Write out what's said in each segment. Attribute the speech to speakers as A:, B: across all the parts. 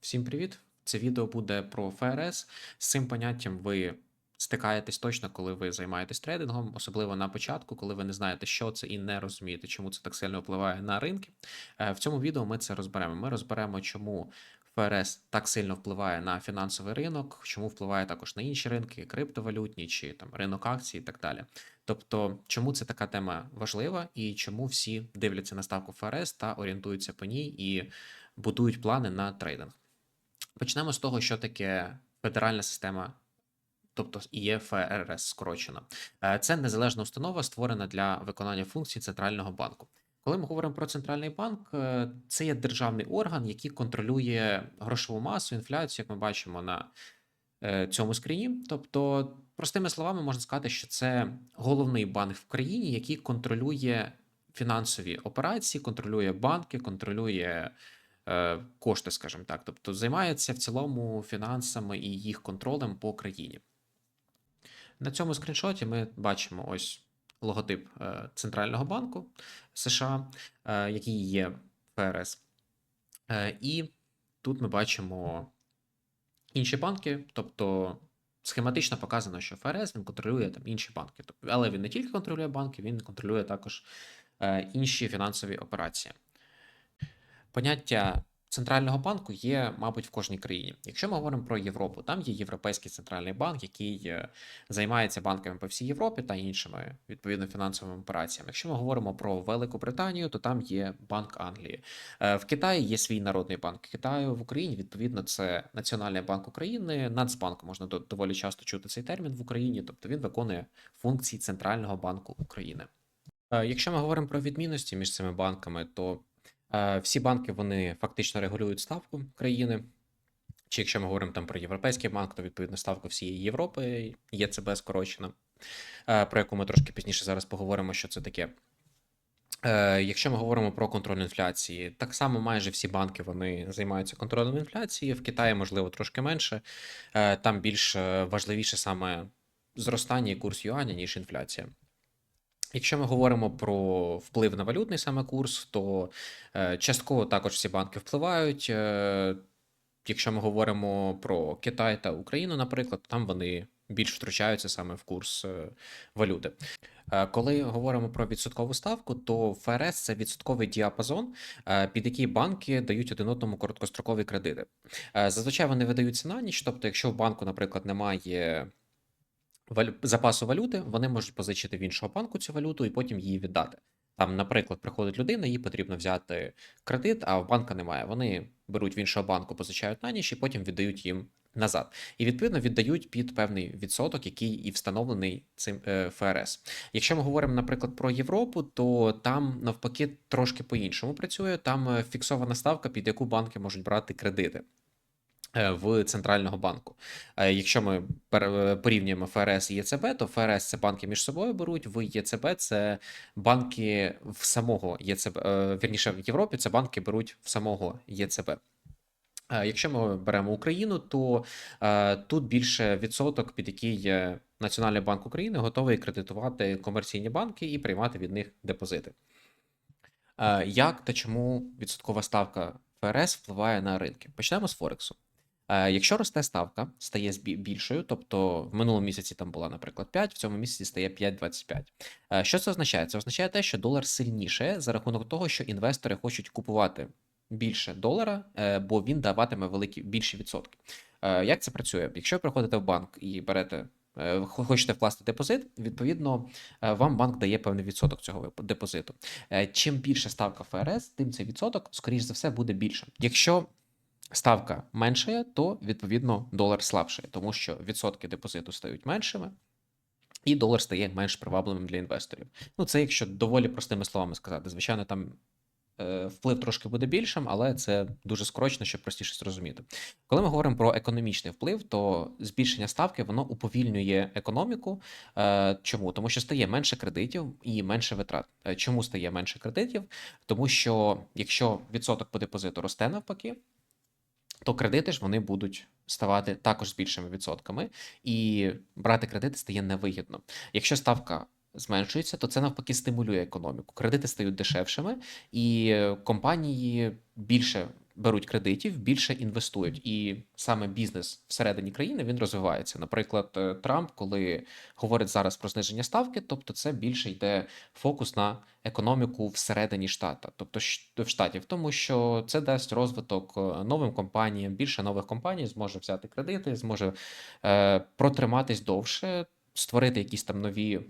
A: Всім привіт! Це відео буде про ФРС. З цим поняттям ви стикаєтесь точно, коли ви займаєтесь трейдингом, особливо на початку, коли ви не знаєте, що це і не розумієте, чому це так сильно впливає на ринки. Е, В цьому відео ми це розберемо. Ми розберемо, чому ФРС так сильно впливає на фінансовий ринок, чому впливає також на інші ринки, криптовалютні чи там ринок акцій і так далі. Тобто, чому це така тема важлива і чому всі дивляться на ставку ФРС та орієнтуються по ній і будують плани на трейдинг. Почнемо з того, що таке федеральна система, тобто ЄФРС скорочено. Е, Це незалежна установа, створена для виконання функцій центрального банку. Коли ми говоримо про центральний банк, е, це є державний орган, який контролює грошову масу, інфляцію, як ми бачимо на е, цьому скріні. Тобто, простими словами, можна сказати, що це головний банк в країні, який контролює фінансові операції, контролює банки, контролює кошти, скажімо так. Тобто займається в цілому фінансами і їх контролем по країні. На цьому скріншоті ми бачимо ось логотип е, Центрального банку США, е, який є ФРС. Е, І тут ми бачимо інші банки, тобто схематично показано, що ФРС він контролює там інші банки. Але він не тільки контролює банки, він контролює також е, інші фінансові операції. Поняття центрального банку є, мабуть, в кожній країні. Якщо ми говоримо про Європу, там є Європейський центральний банк, який е, займається банками по всій Європі та іншими відповідно фінансовими операціями. Якщо ми говоримо про Велику Британію, то там є Банк Англії. Е, В Китаї є свій народний банк Китаю. В Україні відповідно це Національний банк України. Нацбанк можна доволі часто чути цей термін в Україні, тобто він виконує функції Центрального банку України. Е, Якщо ми говоримо про відмінності між цими банками, то всі банки вони фактично регулюють ставку країни. Чи якщо ми говоримо там про Європейський банк, то відповідно ставка всієї Європи ЄЦБ скорочена, е, про яку ми трошки пізніше зараз поговоримо, що це таке. Е, Якщо ми говоримо про контроль інфляції, так само майже всі банки вони займаються контролем інфляції. В Китаї, можливо, трошки менше. Е, Там більш е, важливіше саме зростання і курс юаня, ніж інфляція. Якщо ми говоримо про вплив на валютний саме курс, то е, частково також всі банки впливають. Е, якщо ми говоримо про Китай та Україну, наприклад, там вони більш втручаються саме в курс е, валюти. Коли говоримо про відсоткову ставку, то ФРС це відсотковий діапазон, під який банки дають один одному короткострокові кредити. Зазвичай вони видаються на ніч, тобто, якщо в банку, наприклад, немає запасу валюти, вони можуть позичити в іншого банку цю валюту і потім її віддати. Там, наприклад, приходить людина, їй потрібно взяти кредит, а в банка немає. Вони беруть в іншого банку, позичають на ніч і потім віддають їм назад. І відповідно віддають під певний відсоток, який і встановлений цим е, ФРС. Якщо ми говоримо, наприклад, про Європу, то там навпаки трошки по-іншому працює. Там е, фіксована ставка, під яку банки можуть брати кредити. Е, В центрального банку. Е, Якщо ми порівнюємо ФРС і ЄЦБ, то ФРС це банки між собою беруть, в ЄЦБ це банки в самого ЄЦБ, е, вірніше в Європі це банки беруть в самого ЄЦБ. Якщо ми беремо Україну, то тут більше відсоток, під який Національний банк України готовий кредитувати комерційні банки і приймати від них депозити. Як та чому відсоткова ставка ФРС впливає на ринки? Почнемо з Форексу. Е, Якщо росте ставка, стає більшою, тобто в минулому місяці там була, наприклад, 5, в цьому місяці стає 5,25. Е, Що це означає? Це означає те, що долар сильніше за рахунок того, що інвестори хочуть купувати більше долара, е, бо він даватиме великі більші відсотки. Як це працює? Якщо ви приходите в банк і берете. Хочете вкласти депозит, відповідно, вам банк дає певний відсоток цього депозиту. Чим більше ставка ФРС, тим цей відсоток, скоріш за все, буде більшим. Якщо ставка меншає, то відповідно долар слабшає, тому що відсотки депозиту стають меншими, і долар стає менш привабливим для інвесторів. Ну, це якщо доволі простими словами сказати. Звичайно, там е, вплив трошки буде більшим, але це дуже скорочено, щоб простіше зрозуміти. Коли ми говоримо про економічний вплив, то збільшення ставки воно уповільнює економіку. Е, Чому? Тому що стає менше кредитів і менше витрат. Е, Чому стає менше кредитів? Тому що якщо відсоток по депозиту росте навпаки, то кредити ж вони будуть ставати також з більшими відсотками, і брати кредити стає невигідно. Якщо ставка зменшується, то це навпаки стимулює економіку. Кредити стають дешевшими, і компанії більше беруть кредитів, більше інвестують. І саме бізнес всередині країни він розвивається. Наприклад, е, Трамп, коли говорить зараз про зниження ставки, тобто це більше йде фокус на економіку всередині штата, тобто в штатів, тому що це дасть розвиток е, новим компаніям. Більше нових компаній зможе взяти кредити, зможе е, протриматись довше, створити якісь там нові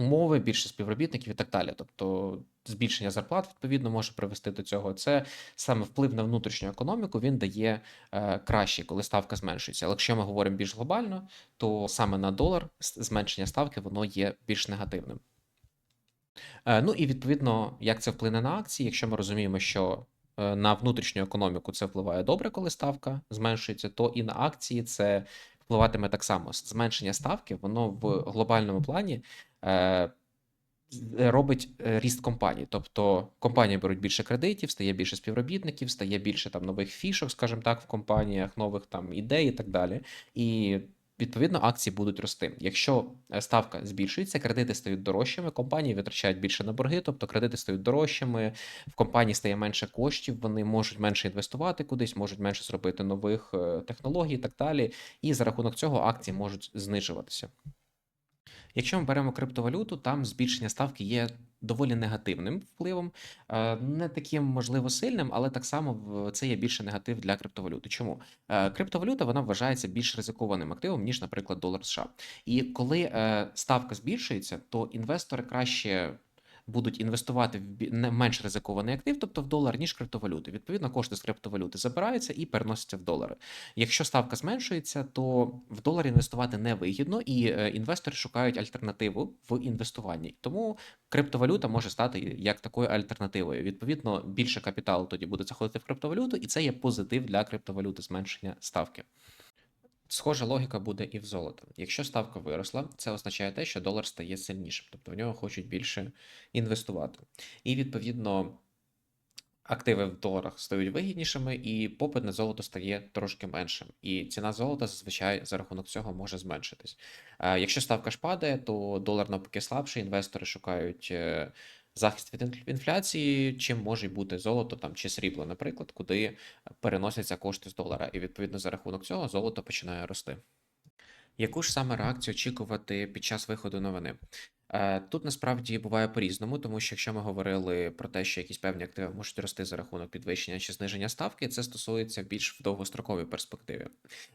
A: умови, більше співробітників і так далі. Тобто збільшення зарплат відповідно може привести до цього. Це саме вплив на внутрішню економіку. Він дає е, кращий, коли ставка зменшується. Але якщо ми говоримо більш глобально, то саме на долар зменшення ставки воно є більш негативним. Е, Ну і відповідно, як це вплине на акції, якщо ми розуміємо, що е, на внутрішню економіку це впливає добре, коли ставка зменшується, то і на акції це впливатиме так само. Зменшення ставки, воно в глобальному плані робить е, ріст компаній. Тобто компанії беруть більше кредитів, стає більше співробітників, стає більше там нових фішок, скажімо так, в компаніях, нових там ідей і так далі. І відповідно акції будуть рости. Якщо е, ставка збільшується, кредити стають дорожчими, компанії витрачають більше на борги, тобто кредити стають дорожчими, в компанії стає менше коштів, вони можуть менше інвестувати кудись, можуть менше зробити нових е, технологій і так далі. І за рахунок цього акції можуть знижуватися. Якщо ми беремо криптовалюту, там збільшення ставки є доволі негативним впливом, е, не таким можливо сильним, але так само це є більше негатив для криптовалюти. Чому? Е, Криптовалюта вона вважається більш ризикованим активом, ніж, наприклад, долар США. І коли е, ставка збільшується, то інвестори краще. Будуть інвестувати в менш ризикований актив, тобто в долар, ніж криптовалюти. Відповідно, кошти з криптовалюти забираються і переносяться в долари. Якщо ставка зменшується, то в долар інвестувати невигідно, і е, інвестори шукають альтернативу в інвестуванні. Тому криптовалюта може стати як такою альтернативою. Відповідно, більше капіталу тоді буде заходити в криптовалюту, і це є позитив для криптовалюти зменшення ставки. Схожа логіка буде і в золото. Якщо ставка виросла, це означає те, що долар стає сильнішим, тобто в нього хочуть більше інвестувати. І відповідно активи в доларах стають вигіднішими, і попит на золото стає трошки меншим. І ціна золота зазвичай за рахунок цього може зменшитись. Якщо ставка ж падає, то долар навпаки слабший, інвестори шукають е, захист від інфляції, чим може бути золото там чи срібло, наприклад, куди переносяться кошти з долара. І відповідно за рахунок цього золото починає рости. Яку ж саме реакцію очікувати під час виходу новини? Е, Тут насправді буває по-різному, тому що якщо ми говорили про те, що якісь певні активи можуть рости за рахунок підвищення чи зниження ставки, це стосується більш в довгостроковій перспективі.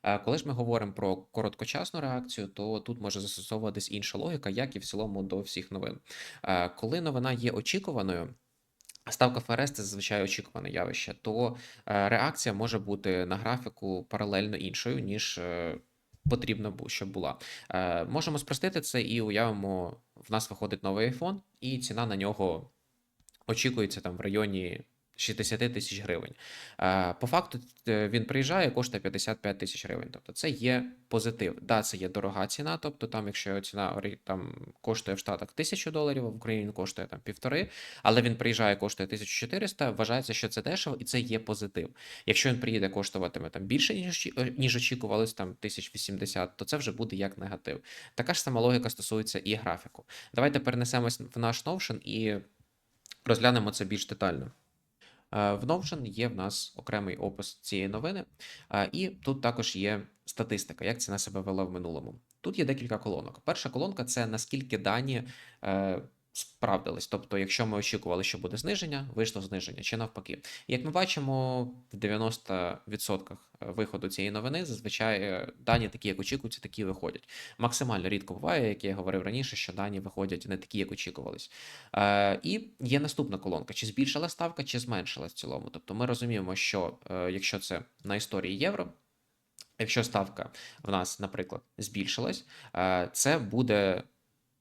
A: Е, Коли ж ми говоримо про короткочасну реакцію, то тут може застосовуватись інша логіка, як і в цілому до всіх новин. Е, Коли новина є очікуваною. Ставка ФРС це зазвичай очікуване явище, то реакція може бути на графіку паралельно іншою, ніж потрібно, щоб була. Можемо спростити це і уявимо, в нас виходить новий iPhone, і ціна на нього очікується там в районі 60 тисяч гривень. По факту е, він приїжджає, коштує 55 тисяч гривень. Тобто це є позитив. Да, це є дорога ціна. Тобто, там, якщо ціна там коштує в Штатах тисячу доларів, а в Україні коштує там півтори, але він приїжджає, коштує 1400, вважається, що це дешево, і це є позитив. Якщо він приїде, коштуватиме там більше, ніж, е, ніж очікувалось, там 1080, то це вже буде як негатив. Така ж сама логіка стосується і графіку. Давайте перенесемось в наш Notion і розглянемо це більш детально. Е, В Notion є в нас окремий опис цієї новини, е, і тут також є статистика, як ціна себе вела в минулому. Тут є декілька колонок. Перша колонка це наскільки дані е, справдились. Тобто, якщо ми очікували, що буде зниження, вийшло зниження чи навпаки. Як ми бачимо, в 90% виходу цієї новини зазвичай е, дані такі, як очікуються, такі виходять. Максимально рідко буває, як я говорив раніше, що дані виходять не такі, як очікувались. Е, і є наступна колонка: чи збільшила ставка, чи зменшилась в цілому. Тобто ми розуміємо, що е, якщо це на історії євро, якщо ставка в нас, наприклад, збільшилась, е, це буде.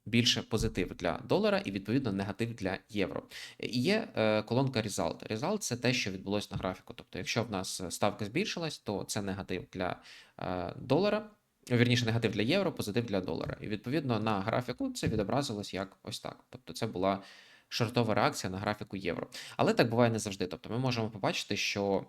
A: Більше позитив для долара і відповідно негатив для євро. І є е, колонка Result. Result – це те, що відбулось на графіку. Тобто, якщо в нас ставка збільшилась, то це негатив для е, долара, вірніше, негатив для євро, позитив для долара. І відповідно на графіку це відобразилось як ось так. Тобто, це була шортова реакція на графіку євро. Але так буває не завжди. Тобто, ми можемо побачити, що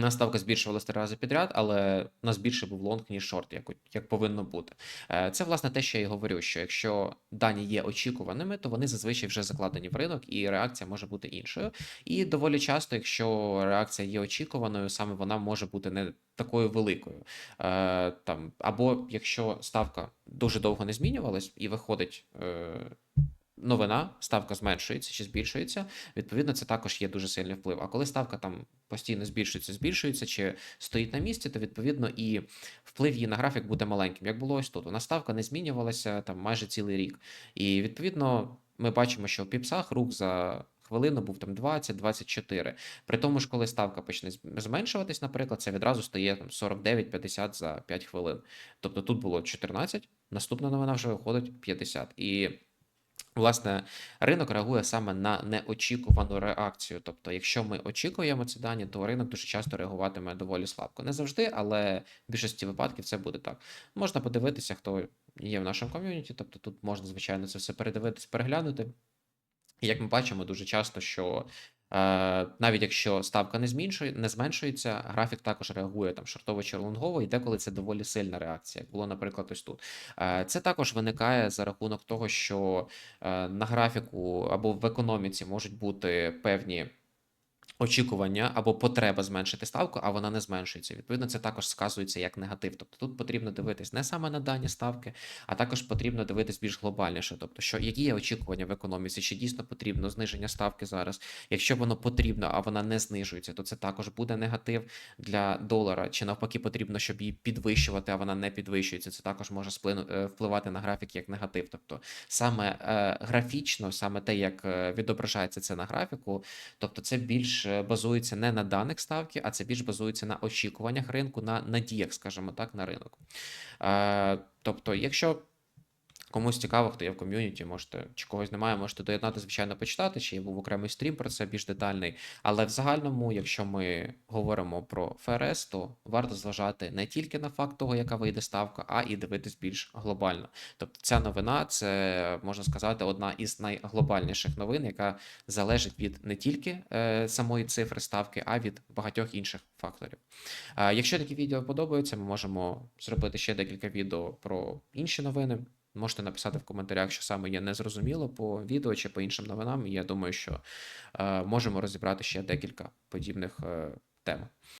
A: нас ставка збільшувалась три рази підряд, але у нас більше був лонг, ніж шорт, як, як повинно бути. Е, Це, власне, те, що я й говорю, що якщо дані є очікуваними, то вони зазвичай вже закладені в ринок, і реакція може бути іншою. І доволі часто, якщо реакція є очікуваною, саме вона може бути не такою великою. Е, Там, або якщо ставка дуже довго не змінювалась і виходить. е, Новина, ставка зменшується чи збільшується, відповідно, це також є дуже сильний вплив. А коли ставка там постійно збільшується, збільшується чи стоїть на місці, то відповідно і вплив її на графік буде маленьким. Як було ось тут. Нас ставка не змінювалася там майже цілий рік. І відповідно ми бачимо, що в піпсах рух за хвилину був там 20-24. При тому ж, коли ставка почне зменшуватись, наприклад, це відразу стає там 49-50 за 5 хвилин. Тобто тут було 14, наступна новина вже виходить 50. І Власне, ринок реагує саме на неочікувану реакцію. Тобто, якщо ми очікуємо ці дані, то ринок дуже часто реагуватиме доволі слабко. Не завжди, але в більшості випадків це буде так. Можна подивитися, хто є в нашому ком'юніті. Тобто тут можна, звичайно, це все передивитись, переглянути. І як ми бачимо, дуже часто, що навіть якщо ставка не зменшує, не зменшується, графік також реагує там шортово чи лонгово, і деколи це доволі сильна реакція, як було, наприклад, ось тут. Е, це також виникає за рахунок того, що е, на графіку або в економіці можуть бути певні. Очікування або потреба зменшити ставку, а вона не зменшується. Відповідно, це також сказується як негатив. Тобто тут потрібно дивитись не саме на дані ставки, а також потрібно дивитись більш глобальніше. Тобто, що які є очікування в економіці, чи дійсно потрібно зниження ставки зараз. Якщо воно потрібно, а вона не знижується, то це також буде негатив для долара. Чи навпаки потрібно, щоб її підвищувати, а вона не підвищується. Це також може е, впливати на графік як негатив. Тобто саме е, графічно, саме те, як е, відображається це на графіку, тобто це більш е, базується не на даних ставки, а це більш базується на очікуваннях ринку, на надіях, скажімо так, на ринок. Е, Тобто, якщо комусь цікаво, хто є в ком'юніті, можете чи когось немає, можете доєднати, звичайно, почитати. Чи є був окремий стрім про це більш детальний. Але в загальному, якщо ми говоримо про ФРС, то варто зважати не тільки на факт того, яка вийде ставка, а і дивитись більш глобально. Тобто, ця новина це можна сказати одна із найглобальніших новин, яка залежить від не тільки е, самої цифри ставки, а від багатьох інших факторів. Е, якщо такі відео подобаються, ми можемо зробити ще декілька відео про інші новини. Можете написати в коментарях, що саме є незрозуміло по відео чи по іншим новинам. І я думаю, що е, можемо розібрати ще декілька подібних е, тем.